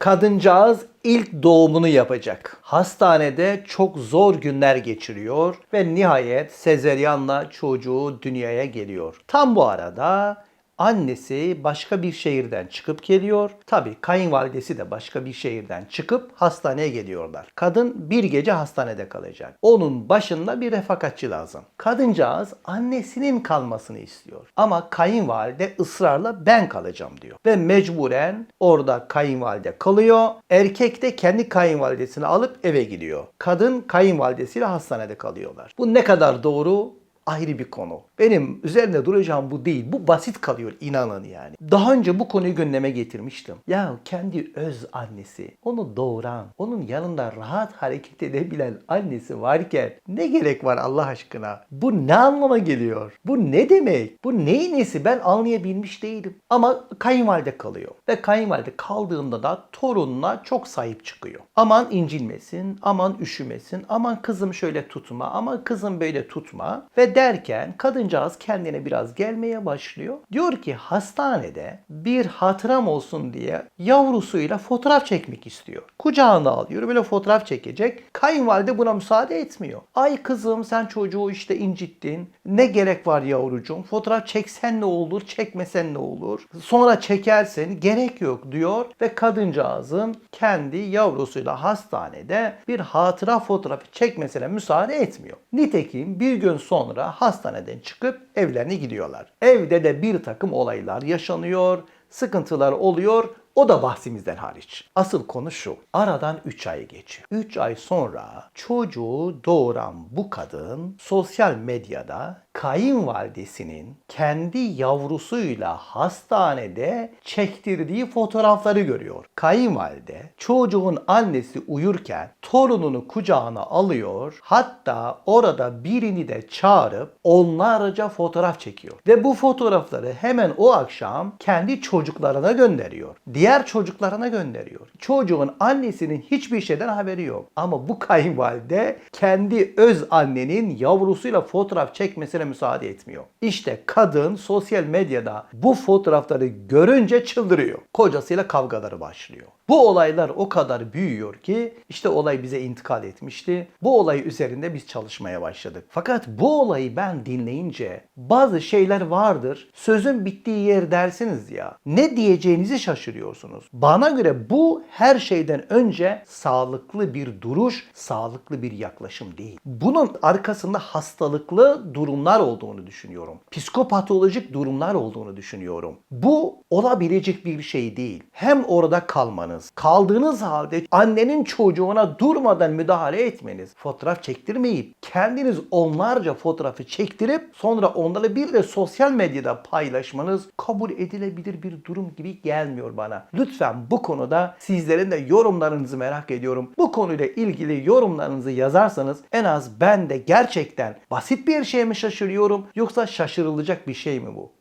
Kadıncağız ilk doğumunu yapacak. Hastanede çok zor günler geçiriyor ve nihayet sezeryanla çocuğu dünyaya geliyor. Tam bu arada annesi başka bir şehirden çıkıp geliyor. Tabii kayınvalidesi de başka bir şehirden çıkıp hastaneye geliyorlar. Kadın bir gece hastanede kalacak. Onun başında bir refakatçi lazım. Kadıncağız annesinin kalmasını istiyor. Ama kayınvalide ısrarla ben kalacağım diyor. Ve mecburen orada kayınvalide kalıyor. Erkek de kendi kayınvalidesini alıp eve gidiyor. Kadın kayınvalidesiyle hastanede kalıyorlar. Bu ne kadar doğru ayrı bir konu. Benim üzerinde duracağım bu değil. Bu basit kalıyor inanın yani. Daha önce bu konuyu gündeme getirmiştim. Ya kendi öz annesi, onu doğuran, onun yanında rahat hareket edebilen annesi varken ne gerek var Allah aşkına? Bu ne anlama geliyor? Bu ne demek? Bu neyin nesi? Ben anlayabilmiş değilim. Ama kayınvalide kalıyor. Ve kayınvalide kaldığında da torununa çok sahip çıkıyor. Aman incilmesin, aman üşümesin, aman kızım şöyle tutma, aman kızım böyle tutma. Ve derken kadıncağız kendine biraz gelmeye başlıyor. Diyor ki hastanede bir hatıram olsun diye yavrusuyla fotoğraf çekmek istiyor. Kucağına alıyor böyle fotoğraf çekecek. Kayınvalide buna müsaade etmiyor. Ay kızım sen çocuğu işte incittin. Ne gerek var yavrucuğum? Fotoğraf çeksen ne olur, çekmesen ne olur? Sonra çekersen gerek yok diyor ve kadıncağızın kendi yavrusuyla hastanede bir hatıra fotoğrafı çekmesine müsaade etmiyor. Nitekim bir gün sonra hastaneden çıkıp evlerine gidiyorlar. Evde de bir takım olaylar yaşanıyor, sıkıntılar oluyor. O da bahsimizden hariç. Asıl konu şu. Aradan 3 ay geçiyor. 3 ay sonra çocuğu doğuran bu kadın sosyal medyada kayınvalidesinin kendi yavrusuyla hastanede çektirdiği fotoğrafları görüyor. Kayınvalide çocuğun annesi uyurken torununu kucağına alıyor. Hatta orada birini de çağırıp onlarca fotoğraf çekiyor. Ve bu fotoğrafları hemen o akşam kendi çocuklarına gönderiyor. Diğer çocuklarına gönderiyor. Çocuğun annesinin hiçbir şeyden haberi yok. Ama bu kayınvalide kendi öz annenin yavrusuyla fotoğraf çekmesine müsaade etmiyor. İşte kadın sosyal medyada bu fotoğrafları görünce çıldırıyor. Kocasıyla kavgaları başlıyor. Bu olaylar o kadar büyüyor ki işte olay bize intikal etmişti. Bu olay üzerinde biz çalışmaya başladık. Fakat bu olayı ben dinleyince bazı şeyler vardır. Sözün bittiği yer dersiniz ya. Ne diyeceğinizi şaşırıyorsunuz. Bana göre bu her şeyden önce sağlıklı bir duruş, sağlıklı bir yaklaşım değil. Bunun arkasında hastalıklı durumlar olduğunu düşünüyorum. Psikopatolojik durumlar olduğunu düşünüyorum. Bu olabilecek bir şey değil. Hem orada kalmanız, kaldığınız halde annenin çocuğuna durmadan müdahale etmeniz, fotoğraf çektirmeyip kendiniz onlarca fotoğrafı çektirip sonra onları bir de sosyal medyada paylaşmanız kabul edilebilir bir durum gibi gelmiyor bana. Lütfen bu konuda sizlerin de yorumlarınızı merak ediyorum. Bu konuyla ilgili yorumlarınızı yazarsanız en az ben de gerçekten basit bir şey mi şaşırıyorum yoksa şaşırılacak bir şey mi bu?